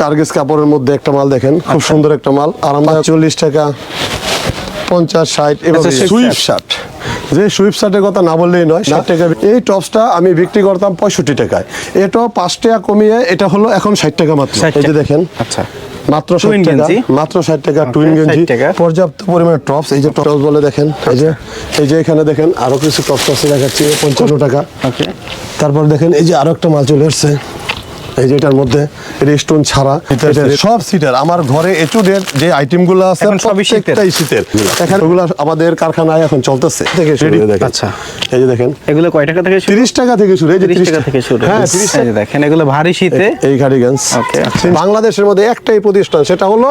টার্গেস কাপড়ের মধ্যে একটা মাল দেখেন খুব সুন্দর একটা মাল। আরামদায়ক। চল্লিশ টাকা। পঞ্চাশ ষাট এবং আচ্ছা, সুইফট শার্ট যে সুইফট শার্টের কথা না বললেই নয় ষাট টাকা এই টপসটা আমি বিক্রি করতাম পঁয়ষট্টি টাকায়। এটাও পাঁচ টাকা কমিয়ে এটা হলো এখন ষাট টাকা মাত্র। 60 এই যে দেখেন আচ্ছা। মাত্র ষাট টাকা মাত্র ষাট টাকা Okay, টুইন গেঞ্জি। টাকা। পর্যাপ্ত পরিমাণে টপস। এই যে টপস বলে দেখেন এই যে এই যে এখানে দেখেন আরও কিছু টপস আছে দেখাচ্ছি পঞ্চান্ন টাকা। তারপর দেখেন এই যে আরও একটা মাল চলে এসছে এই যে এটার মধ্যে রেস্টুন ছাড়া সব সিটের আমার ঘরে এচুডের যে আইটেমগুলো আছে এখন সবই শীতের। শীতের এখানে ওগুলো আমাদের কারখানায় এখন চলতেছে। থেকে শুরু দেখেন। আচ্ছা। এই যে দেখেন। এগুলো কয় টাকা থেকে শুরু? টাকা থেকে শুরু। এই যে 30 টাকা থেকে শুরু। হ্যাঁ তিরিশ এই যে দেখেন এগুলো ভারী শীতে। এই গাড়িগঞ্জ Okay. বাংলাদেশের মধ্যে একটাই প্রতিষ্ঠান সেটা হলো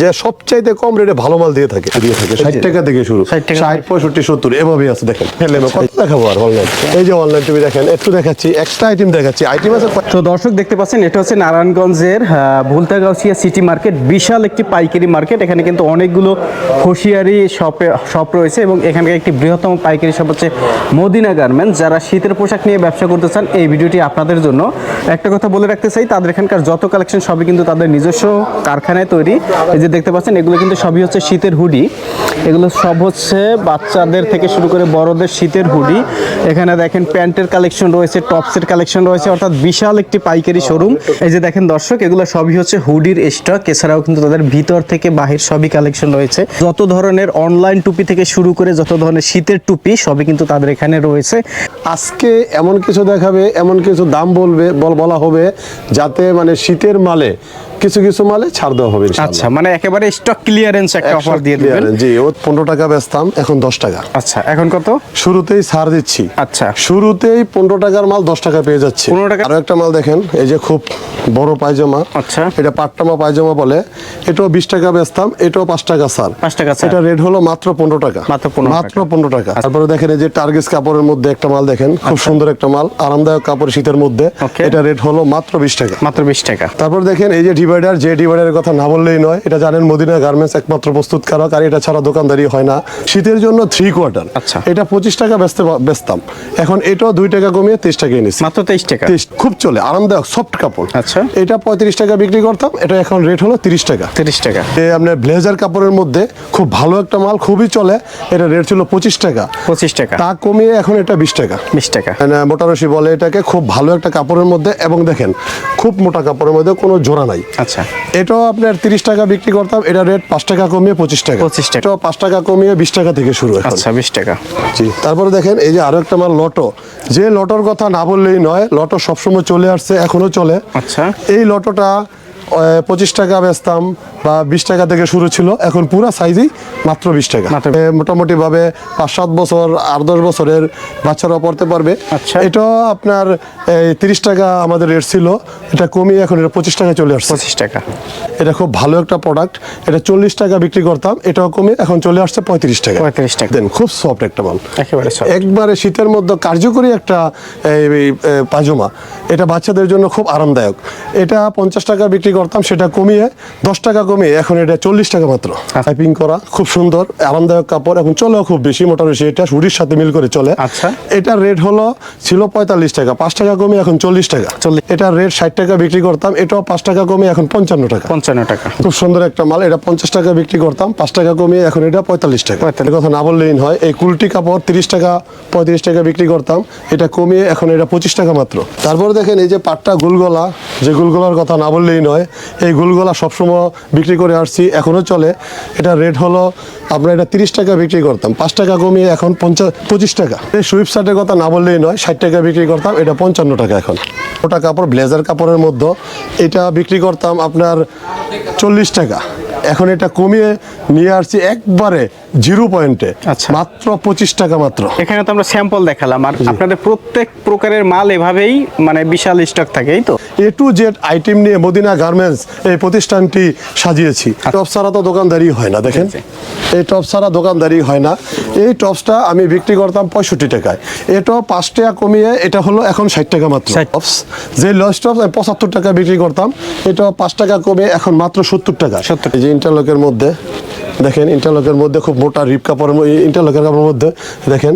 যে সবচাইতে কম রেটে ভালো মাল দিয়ে থাকে। দিয়ে থাকে ষাট টাকা থেকে শুরু। 60 টাকা। ষাট পঁয়ষট্টি সত্তর এভাবেই আছে দেখেন। ফেলে কত? দেখাবো আর অনলাইন এই যে অনলাইন টিভি দেখেন একটু দেখাচ্ছি একটা আইটেম দেখাচ্ছি। আইটেম আছে তো দর্শক দেখতে পাচ্ছেন এটা হচ্ছে নারায়ণগঞ্জের ভুলতাগাউসিয়া সিটি মার্কেট, বিশাল একটি পাইকারি মার্কেট। এখানে কিন্তু অনেকগুলো হুঁশিয়ারি শপে, শপ রয়েছে এবং এখানকার একটি বৃহত্তম পাইকারি শপ হচ্ছে মদিনা গার্মেন্টস। যারা শীতের পোশাক নিয়ে ব্যবসা করতে চান, এই ভিডিওটি আপনাদের জন্য। একটা কথা বলে রাখতে চাই, তাদের এখানকার যত কালেকশন, সবই কিন্তু তাদের নিজস্ব কারখানায় তৈরি। এই যে দেখতে পাচ্ছেন, এগুলো কিন্তু সবই হচ্ছে শীতের হুডি। এগুলো সব হচ্ছে বাচ্চাদের থেকে শুরু করে বড়দের শীতের হুডি। এখানে দেখেন প্যান্টের কালেকশন রয়েছে, টপসের কালেকশন রয়েছে, অর্থাৎ বিশাল একটি পাইকারি শোরুম এই যে দেখেন দর্শক, এগুলো সবই হচ্ছে হুডির স্টক এছাড়াও কিন্তু তাদের ভিতর থেকে বাহির সবই কালেকশন রয়েছে। যত ধরনের অনলাইন টুপি থেকে শুরু করে যত ধরনের শীতের টুপি, সবই কিন্তু তাদের এখানে রয়েছে। আজকে এমন কিছু দেখাবে, এমন কিছু দাম বলবে বল হবে, যাতে মানে শীতের মালে কিছু কিছু মালে ছাড় দেওয়া হবে আচ্ছা মানে একেবারে স্টক ক্লিয়ারেন্স একটা অফার দিয়ে দিবেন। জি ও পনেরো টাকা বেচতাম এখন দশ টাকা। আচ্ছা এখন কত? শুরুতেই ছাড় দিচ্ছি। আচ্ছা। শুরুতেই পনেরো টাকার মাল দশ টাকা পেয়ে যাচ্ছে। 15 টাকা? আরও একটা মাল দেখেন এই যে খুব বড় পায়জামা। আচ্ছা। এটা পাট্টামা পায়জামা বলে। এটাও বিশ টাকা বেচতাম এটাও পাঁচ টাকা স্যার পাঁচ টাকা ছাড়। এটা রেট হলো মাত্র পনেরো টাকা। মাত্র 15 মাত্র টাকা। টাকা তারপরে দেখেন এই যে টার্গেস কাপড়ের মধ্যে একটা মাল দেখেন খুব সুন্দর একটা মাল আরামদায়ক কাপড় শীতের মধ্যে। এটা রেট হলো মাত্র বিশ টাকা। মাত্র বিশ টাকা। তারপর দেখেন এই যে ডিভাইডার যে ডিভাইডারের কথা না বললেই নয়। এটা জানেন মদিনা গার্মেন্টস একমাত্র প্রস্তুত প্রস্তুতকারক আর এটা ছাড়া দোকানদারি হয় না। শীতের জন্য থ্রি কোয়ার্টার আচ্ছা। এটা পঁচিশ টাকা বেচতে বেচতাম। এখন এটাও দুই টাকা কমিয়ে তেইশ টাকা এনেছি। মাত্র তেইশ টাকা? তেইশ খুব চলে আরামদায়ক সফট কাপড়। আচ্ছা। এটা পঁয়ত্রিশ টাকা বিক্রি করতাম এটা এখন রেট হলো তিরিশ টাকা। তিরিশ টাকা। আপনার ব্লেজার কাপড়ের মধ্যে খুব ভালো একটা মাল খুবই চলে এটা রেট ছিল পঁচিশ টাকা। পঁচিশ টাকা। তা কমিয়ে এখন এটা বিশ টাকা। বিশ টাকা। মানে মোটারসি বলে এটাকে খুব ভালো একটা কাপড়ের মধ্যে এবং দেখেন খুব মোটা কাপড়ের মধ্যে কোনো জোড়া নাই। আচ্ছা। এটাও আপনার তিরিশ টাকা বিক্রি করতাম এটা রেট পাঁচ টাকা কমিয়ে পঁচিশ টাকা। 25 টাকা। এটাও পাঁচ টাকা কমিয়ে বিশ টাকা থেকে শুরু আচ্ছা বিশ টাকা। জি তারপরে দেখেন এই যে আরও একটা আমার লটো। যে লটোর কথা না বললেই নয় লটো সবসময় চলে আসছে এখনও চলে। আচ্ছা। এই লটোটা পঁচিশ টাকা বেচতাম বা বিশ টাকা থেকে শুরু ছিল। এখন পুরা সাইজই মাত্র বিশ টাকা। এ, পাঁচ সাত বছর আট দশ বছরের বাচ্চারা পড়তে পারবে। আচ্ছা। এটা আপনার তিরিশ টাকা আমাদের রেট ছিল। এটা কমিয়ে এখন এটা পঁচিশ টাকা চলে আসছে। পঁচিশ টাকা। এটা খুব ভালো একটা প্রোডাক্ট এটা চল্লিশ টাকা বিক্রি করতাম। এটাও কমে এখন চলে আসছে পঁয়ত্রিশ টাকা। 35 টাকা। দেন খুব সফট একটা মাল। একেবারে। একবারে শীতের মধ্যে কার্যকরী একটা এই, এই, এটা বাচ্চাদের জন্য খুব আরামদায়ক। এটা পঞ্চাশ টাকা বিক্রি করতাম সেটা কমিয়ে দশ টাকা কমিয়ে এখন এটা চল্লিশ টাকা মাত্র। টাইপিং করা খুব সুন্দর আরামদায়ক কাপড় এখন চলেও খুব বেশি মোটামুটি এটা হুডির সাথে মিল করে চলে। আচ্ছা। এটার রেট হলো ছিল পঁয়তাল্লিশ টাকা পাঁচ টাকা কমিয়ে এখন চল্লিশ টাকা। 40 এটার রেট ষাট টাকা বিক্রি করতাম এটাও পাঁচ টাকা কমিয়ে এখন পঞ্চান্ন টাকা। পঞ্চান্ন টাকা। খুব সুন্দর একটা মাল এটা পঞ্চাশ টাকা বিক্রি করতাম পাঁচ টাকা কমিয়ে এখন এটা পঁয়তাল্লিশ টাকা। 45 এর কথা না বললেই হয় এই কুলটি কাপড় তিরিশ টাকা পঁয়ত্রিশ টাকা বিক্রি করতাম এটা কমিয়ে এখন এটা পঁচিশ টাকা মাত্র। তারপর দেখেন এই যে পাটটা গুলগলা যে গুলগলার কথা না বললেই নয় এই গুলগোলা সবসময় বিক্রি করে আসছি এখনও চলে। এটা রেট হলো, আমরা এটা তিরিশ টাকা বিক্রি করতাম। পাঁচ টাকা কমিয়ে এখন পঞ্চাশ পঁচিশ টাকা। এই সুইপ শার্টের কথা না বললেই নয়, ষাট টাকা বিক্রি করতাম, এটা পঞ্চান্ন টাকা এখন। ওটা কাপড়, ব্লেজার কাপড়ের মধ্যে, এটা বিক্রি করতাম আপনার চল্লিশ টাকা। এখন এটা কমিয়ে নিয়ে আসছি একবারে জিরো পয়েন্টে। আচ্ছা। মাত্র পঁচিশ টাকা মাত্র। এখানে তো আমরা স্যাম্পল দেখালাম আর আপনাদের প্রত্যেক প্রকারের মাল এভাবেই মানে বিশাল স্টক থাকে এই তো? এ টু জেড আইটেম নিয়ে মদিনা গার্মেন্টস এই প্রতিষ্ঠানটি সাজিয়েছি। টপ ছাড়া তো দোকানদারি হয় না দেখেন। এই টপ ছাড়া দোকানদারি হয় না। এই টপসটা আমি বিক্রি করতাম পঁয়ষট্টি টাকায়। এটাও পাঁচ টাকা কমিয়ে এটা হলো এখন ষাট টাকা মাত্র। 60 টপস যে লস টপস আমি পঁচাত্তর টাকা বিক্রি করতাম এটাও পাঁচ টাকা কমে এখন মাত্র সত্তর টাকা। 70 এই যে ইন্টারলকের মধ্যে দেখেন ইন্টারলকের মধ্যে খুব মোটা রিপ কাপড়ের ইন্টারলকের কাপড়ের মধ্যে দেখেন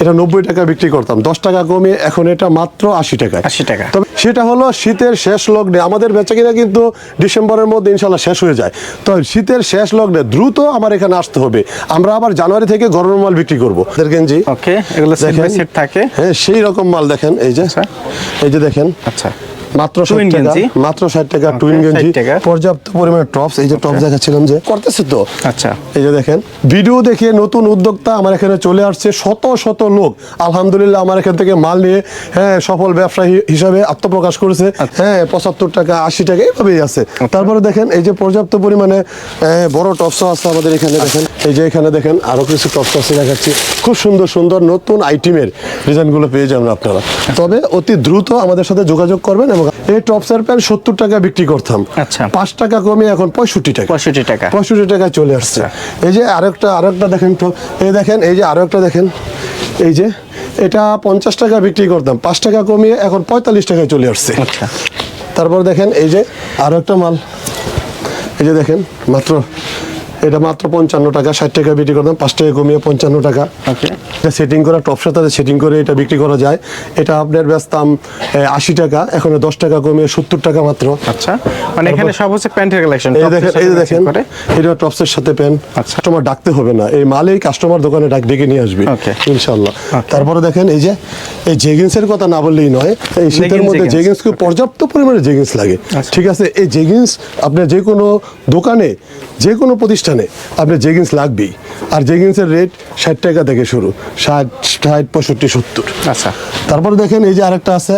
এটা নব্বই টাকা বিক্রি করতাম। দশ টাকা কমিয়ে এখন এটা মাত্র আশি টাকা 80 টাকা। তবে সেটা হলো শীতের শেষ লগ্নে আমাদের বেচা কিনা কিন্তু ডিসেম্বরের মধ্যে ইনশাল্লাহ শেষ হয়ে যায়। তো শীতের শেষ লগ্নে দ্রুত আমার এখানে আসতে হবে। আমরা আবার জানুয়ারি থেকে গরমের মাল বিক্রি করব। গেঞ্জি ওকে এগুলো সেট থাকে। হ্যাঁ সেই রকম মাল দেখেন এই যে আচ্ছা। এই যে দেখেন। আচ্ছা। মাত্র টাকা। গেঞ্জি? মাত্র ষাট টাকা টুইন গেঞ্জি। পর্যাপ্ত পরিমাণে টপস এই যে টপস দেখাচ্ছিলাম যে করতেছে তো। আচ্ছা। এই যে দেখেন ভিডিও দেখে নতুন উদ্যোক্তা আমার এখানে চলে আসছে। শত শত লোক আলহামদুলিল্লাহ আমার এখান থেকে মাল নিয়ে হ্যাঁ সফল ব্যবসায়ী হিসাবে আত্মপ্রকাশ করেছে। আচ্ছা। হ্যাঁ পঁচাত্তর টাকা আশি টাকা এইভাবেই আছে। তারপরে দেখেন এই যে পর্যাপ্ত পরিমাণে বড় টপসও আছে আমাদের এখানে দেখেন। এই যে এখানে দেখেন আরও কিছু টপস আছে দেখাচ্ছি। খুব সুন্দর সুন্দর নতুন আইটেমের ডিজাইনগুলো পেয়ে যাবেন আপনারা। তবে অতি দ্রুত আমাদের সাথে যোগাযোগ করবেন এবং এই টপসের প্যান্ট সত্তর টাকা বিক্রি করতাম। আচ্ছা। পাঁচ টাকা কমে এখন পঁয়ষট্টি টাকা। পঁয়ষট্টি টাকা। পঁয়ষট্টি টাকায় চলে আসছে। এই যে আরেকটা আরেকটা দেখেন তো। এই দেখেন এই যে আরও একটা দেখেন। এই যে এটা পঞ্চাশ টাকা বিক্রি করতাম। পাঁচ টাকা কমিয়ে এখন পঁয়তাল্লিশ টাকায় চলে আসছে। আচ্ছা। তারপর দেখেন এই যে আরও একটা মাল। এই যে দেখেন মাত্র এটা মাত্র পঞ্চান্ন টাকা ষাট টাকা বিক্রি করতাম পাঁচ টাকা কমিয়ে পঞ্চান্ন টাকা। এটা সেটিং করা টপ সাথে সেটিং করে এটা বিক্রি করা যায়। এটা আপনার বেচতাম আশি টাকা এখন দশ টাকা কমিয়ে সত্তর টাকা মাত্র। আচ্ছা মানে এখানে সব হচ্ছে প্যান্টের কালেকশন এই দেখেন এই যে দেখেন এটা টপসের সাথে পেন আচ্ছা। কাস্টমার ডাকতে হবে না। এই মালেই কাস্টমার দোকানে ডাক ডেকে নিয়ে আসবে ইনশাল্লাহ তারপরে দেখেন এই যে এই জেগিন্সের কথা না বললেই নয় এই শীতের মধ্যে জেগিন্স খুব পর্যাপ্ত পরিমাণে জেগিন্স লাগে। আচ্ছা। ঠিক আছে এই জেগিন্স আপনার যে কোনো দোকানে যে কোনো প্রতিষ্ঠানে আপনার জেগিন্স লাগবেই। আর জেগিন্সের রেট ষাট টাকা থেকে শুরু। ষাট ষাট পঁয়ষট্টি সত্তর। আচ্ছা। তারপরে দেখেন এই যে আরেকটা আছে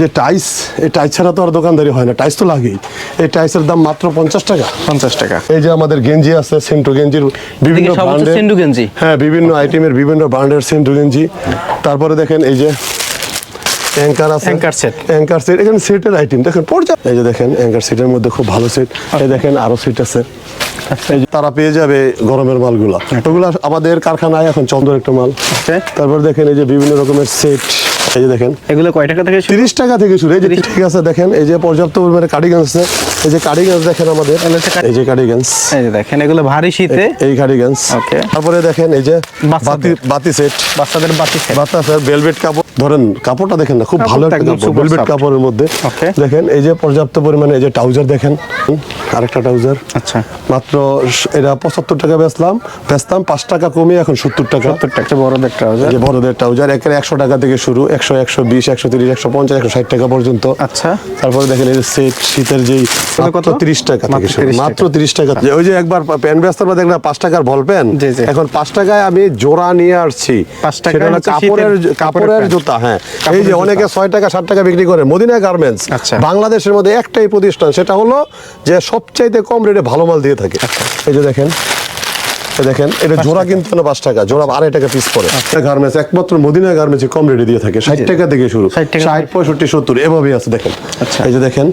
যে টাইস এই টাইস ছাড়া তো আর দোকানদারি হয় না। টাইস তো লাগেই। এই টাইসের দাম মাত্র পঞ্চাশ টাকা। পঞ্চাশ টাকা। এই যে আমাদের গেঞ্জি আছে সেন্টু গেঞ্জির বিভিন্ন ব্র্যান্ডের গেঞ্জি? হ্যাঁ বিভিন্ন আইটেমের বিভিন্ন ব্র্যান্ডের সেন্টু গেঞ্জি। তারপরে দেখেন এই যে অ্যাঙ্কার আছে। Anchor set। Anchor set. এখানে সেটের আইটেম। দেখেন পর্যাপ্ত এই যে দেখেন অ্যাঙ্কার সেটের মধ্যে খুব ভালো সেট। এই দেখেন আরও সেট আছে। তারা পেয়ে যাবে গরমের মালগুলা। ওগুলা আমাদের কারখানায় এখন চন্দ্র একটা মাল. তারপর দেখেন এই যে বিভিন্ন রকমের সেট এই যে দেখেন এগুলো কয় টাকা থেকে তিরিশ টাকা থেকে শুরু এই যে ঠিক আছে দেখেন এই যে পর্যাপ্ত পরিমাণে কার্ডিগান আছে এই যে কার্ডিগান দেখেন আমাদের এই যে কার্ডিগান্স এই যে দেখেন এগুলো ভারী শীতে এই কার্ডিগান্স Okay. তারপরে দেখেন এই যে বাতি। বাতি সেট বাচ্চাদের বাতি। বাতা স্যার ভেলভেট কাপড় ধরেন কাপড়টা দেখেন না খুব ভালো একটা কাপড় ভেলভেট কাপড়ের মধ্যে দেখেন এই যে পর্যাপ্ত পরিমাণে এই যে ট্রাউজার দেখেন আরেকটা ট্রাউজার আচ্ছা মাত্র এটা পঁচাত্তর টাকা বেচলাম বেচতাম পাঁচ টাকা কমিয়ে এখন সত্তর টাকা সত্তর টাকা বড়দের ট্রাউজার বড়দের ট্রাউজার একের একশো টাকা থেকে শুরু একশো একশো বিশ একশো তিরিশ একশো পঞ্চাশ একশো ষাট টাকা পর্যন্ত। আচ্ছা। তারপরে দেখেন এই সেট শীতের যেই কত? তিরিশ টাকা মাত্র শুরু 30 মাত্র তিরিশ টাকা। ওই যে একবার প্যান ব্যস্তার মধ্যে একটা পাঁচ টাকার বল প্যান। এখন পাঁচ টাকায় আমি জোড়া নিয়ে আসছি। পাঁচ হচ্ছে কাপড়ের কাপড়ের জুতা হ্যাঁ। এই যে অনেকে ছয় টাকা ষাট টাকা বিক্রি করে মদিনা গার্মেন্টস আচ্ছা। বাংলাদেশের মধ্যে একটাই প্রতিষ্ঠান সেটা হলো যে সবচাইতে কম রেটে ভালো মাল দিয়ে থাকে। আচ্ছা। এই যে দেখেন দেখেন এটা জোড়া কিন্তু না পাঁচ টাকা জোড়া আড়াই টাকা পিস পড়ে। গার্মেন্টস একমাত্র মদিনা গার্মেন্টস কম রেটে দিয়ে থাকে ষাট টাকা থেকে শুরু। 60 টাকা ষাট পঁয়ষট্টি সত্তর এভাবেই আছে দেখেন। আচ্ছা। এই যে দেখেন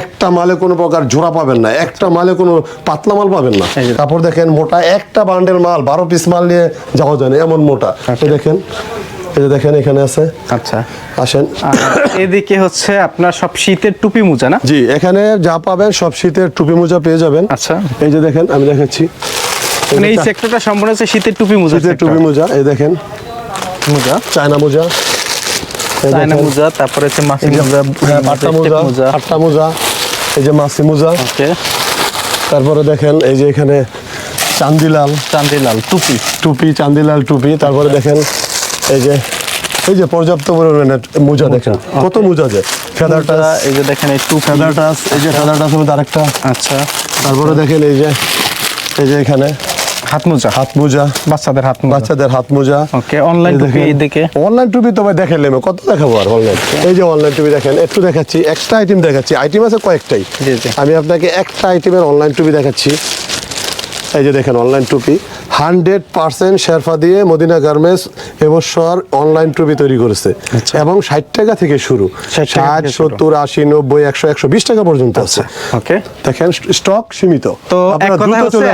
একটা মালে কোনো প্রকার জোড়া পাবেন না একটা মালে কোনো পাতলা মাল পাবেন না। তারপর দেখেন মোটা একটা বান্ডেল মাল বারো পিস মাল নিয়ে যাওয়া যায় না এমন মোটা। দেখেন এই যে দেখেন এখানে আছে। আচ্ছা। আসেন। এদিকে হচ্ছে আপনার সব শীতের টুপি মোজা না? জি এখানে যা পাবেন সব শীতের টুপি মোজা পেয়ে যাবেন। আচ্ছা। এই যে দেখেন আমি দেখাচ্ছি। মানে এই সেক্টরটা সম্পূর্ণ হচ্ছে শীতের টুপি মোজা শীতের টুপি মোজা এই দেখেন। মোজা। চায়না মোজা। চায়না মোজা তারপরে হচ্ছে মাসি এই মোজা হ্যাঁ, পাট্টা মোজা আটটা মোজা এই যে মাসি মোজা। ওকে। তারপরে দেখেন এই যে এখানে চান্দিলাল। চান্দিলাল টুপি। টুপি চান্দিলাল টুপি। তারপরে দেখেন এই যে এই যে পর্যাপ্ত পরিমাণে মোজা দেখেন। কত মোজা যে? ফেদার টাচ এই যে দেখেন এই টুপি। ফেদার এই যে ফেদার মধ্যে আরেকটা। আচ্ছা। তারপরে দেখেন এই যে এই যে এখানে হাত মোজা হাত মোজা বাচ্চাদের হাত মোজা বাচ্চাদের হাত মোজা ওকে অনলাইন টুপি দেখেন। অনলাইন টুপি তো ভাই দেখাইলে কত দেখাবো আর অনলাইন এই যে অনলাইন টুপি দেখেন একটু দেখাচ্ছি একটা আইটেম দেখাচ্ছি। আইটেম আছে কয়েকটাই। আমি আপনাকে একটা আইটেমের অনলাইন টুপি দেখাচ্ছি। এই যে দেখেন অনলাইন টুপি। হান্ড্রেড পার্সেন্ট শেরফা দিয়ে মদিনা গার্মেন্টস এবছর অনলাইন টুপি তৈরি করেছে। এবং ষাট টাকা থেকে শুরু। ষাট সত্তর আশি নব্বই একশো একশো বিশ টাকা পর্যন্ত আছে। দেখেন স্টক সীমিত। তো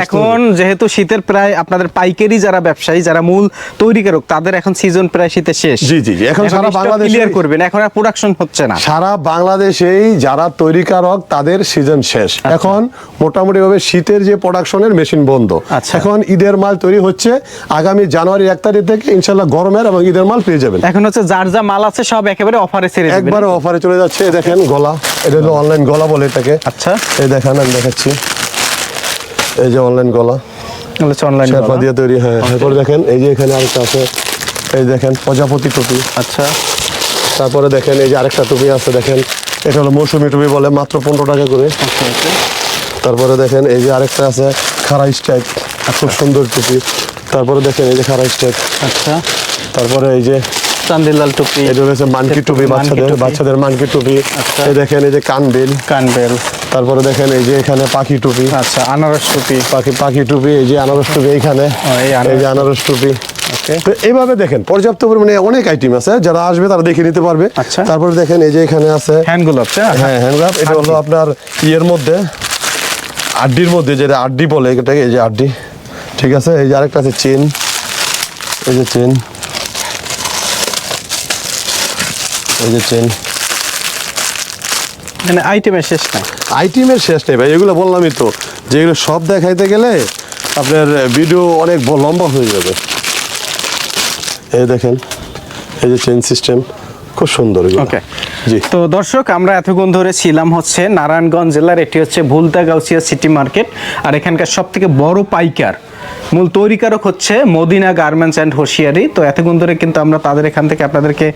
এখন যেহেতু শীতের প্রায় আপনাদের পাইকারি যারা ব্যবসায়ী যারা মূল তৈরিকারক তাদের এখন সিজন প্রায় শীতে শেষ। জি, জি। এখন সারা বাংলাদেশ ক্লিয়ার করবেন এখন আর প্রোডাকশন হচ্ছে না। সারা বাংলাদেশেই যারা তৈরিকারক তাদের সিজন শেষ। এখন মোটামুটি ভাবে শীতের যে প্রোডাকশনের মেশিন বন্ধ। আচ্ছা। এখন ঈদের মাল তৈরি হচ্ছে আগামী জানুয়ারি এক তারিখ থেকে ইনশাল্লাহ গরমের এবং ঈদের মাল পেয়ে যাবেন। এখন হচ্ছে যার যা মাল আছে সব একেবারে অফারে ছেড়ে একবারে অফারে চলে যাচ্ছে দেখেন গলা এটা হলো অনলাইন গলা বলে এটাকে। আচ্ছা। এই দেখেন আমি দেখাচ্ছি। এই যে অনলাইন গলা। অনলাইন শেরপা দিয়ে তৈরি হ্যাঁ। তারপরে দেখেন এই যে এখানে আরেকটা আছে এই দেখেন প্রজাপতি টুপি। আচ্ছা। তারপরে দেখেন এই যে আরেকটা টুপি আছে দেখেন এটা হলো মৌসুমি টুপি বলে মাত্র পনেরো টাকা করে। আচ্ছা আচ্ছা। তারপরে দেখেন এই যে আরেকটা আছে খারা স্টাইপ খুব সুন্দর টুপি। তারপরে দেখেন এই যে খারা স্টাইপ আচ্ছা। তারপরে এই যে চান্দিলাল টুপি। এটা হচ্ছে মানকি টুপি বাচ্চাদের বাচ্চাদের মানকি টুপি। আচ্ছা। এই দেখেন এই যে কানবেল। কানবেল। তারপরে দেখেন এই যে এখানে পাখি টুপি। আচ্ছা আনারস টুপি। পাখি পাখি টুপি এই যে আনারস টুপি এইখানে। এই যে আনারস টুপি। তো এইভাবে দেখেন পর্যাপ্ত পরিমাণে অনেক আইটেম আছে। যারা আসবে তারা দেখে নিতে পারবে। আচ্ছা। তারপরে দেখেন এই যে এখানে আছে হ্যান্ড গ্লোভস হ্যাঁ? হ্যান্ড গ্রাফ এটা হলো আপনার ইয়ের মধ্যে আড্ডির মধ্যে যেটা আড্ডি বলে এটাকে এই যে আড্ডি। ঠিক আছে? এই যে আরেকটা আছে চেন। এই যে চেন। এই যে চেন। মানে আইটেমের শেষ নাই। আইটেমের শেষ নেই ভাই এগুলো বললামই তো। যে এগুলো সব দেখাইতে গেলে আপনার ভিডিও অনেক লম্বা হয়ে যাবে। এই দেখেন এই যে চেন সিস্টেম খুব সুন্দর ওকে জি। তো দর্শক আমরা এতক্ষণ ধরে ছিলাম হচ্ছে নারায়ণগঞ্জ জেলার এটি হচ্ছে ভুলতা গাউসিয়া সিটি মার্কেট আর এখানকার সব থেকে বড় পাইকার মূল তৈরিকারক হচ্ছে মদিনা গার্মেন্টস অ্যান্ড হোশিয়ারি তো এতক্ষণ ধরে কিন্তু আমরা তাদের এখান থেকে আপনাদেরকে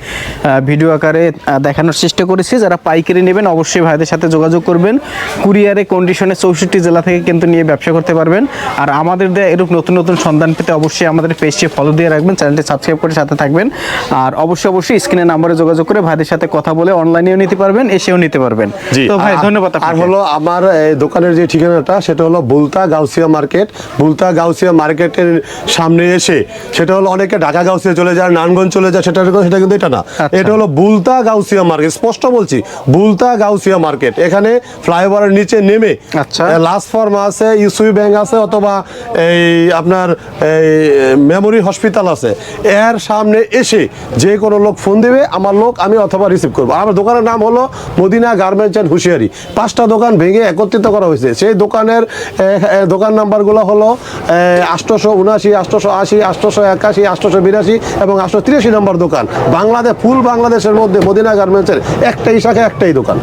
ভিডিও আকারে দেখানোর চেষ্টা করেছি। যারা পাইকারি নেবেন অবশ্যই ভাইদের সাথে যোগাযোগ করবেন। কুরিয়ারে কন্ডিশনে চৌষট্টি জেলা থেকে কিন্তু নিয়ে ব্যবসা করতে পারবেন। আর আমাদের দেয়া এরূপ নতুন নতুন সন্ধান পেতে অবশ্যই আমাদের পেজটি ফলো দিয়ে রাখবেন চ্যানেলটি সাবস্ক্রাইব করে সাথে থাকবেন। আর অবশ্যই অবশ্যই স্ক্রিনে নাম্বারে যোগাযোগ করে ভাইদের সাথে কথা বলে অনলাইনেও নিতে পারবেন এসেও নিতে পারবেন। তো ভাই ধন্যবাদ আর। হলো আমার দোকানের যে ঠিকানাটা সেটা হলো বুলতা গাউসিয়া মার্কেট। বুলতা গাউসিয়া মার্কেটের সামনে এসে সেটা হলো অনেকে ঢাকা গাউসিয়া চলে যায় নানগঞ্জ চলে যায় সেটা সেটা কিন্তু এটা না। আচ্ছা। এটা হলো বুলতা গাউসিয়া মার্কেট। স্পষ্ট বলছি বুলতা গাউসিয়া মার্কেট। এখানে ফ্লাইওভারের নিচে নেমে আচ্ছা। লাস্ট ফর্ম আছে ইউসুই ব্যাংক আছে অথবা এই আপনার এই মেমোরি হসপিটাল আছে। এর সামনে এসে যে কোনো লোক ফোন দেবে আমার লোক আমি অথবা রিসিভ করব। আমার দোকানের নাম হলো মদিনা গার্মেন্টস অ্যান্ড হুঁশিয়ারি। পাঁচটা দোকান ভেঙে একত্রিত করা হয়েছে। সেই দোকানের দোকান নাম্বারগুলো হলো আষ্টশো উনাশি আষ্টশো আশি আষ্টশো একাশি আষ্টশো বিরাশি এবং আটশো তিরাশি নম্বর দোকান। বাংলাদেশ, ফুল বাংলাদেশের মধ্যে মদিনা গার্মেন্টসের একটাই শাখা, একটাই দোকান।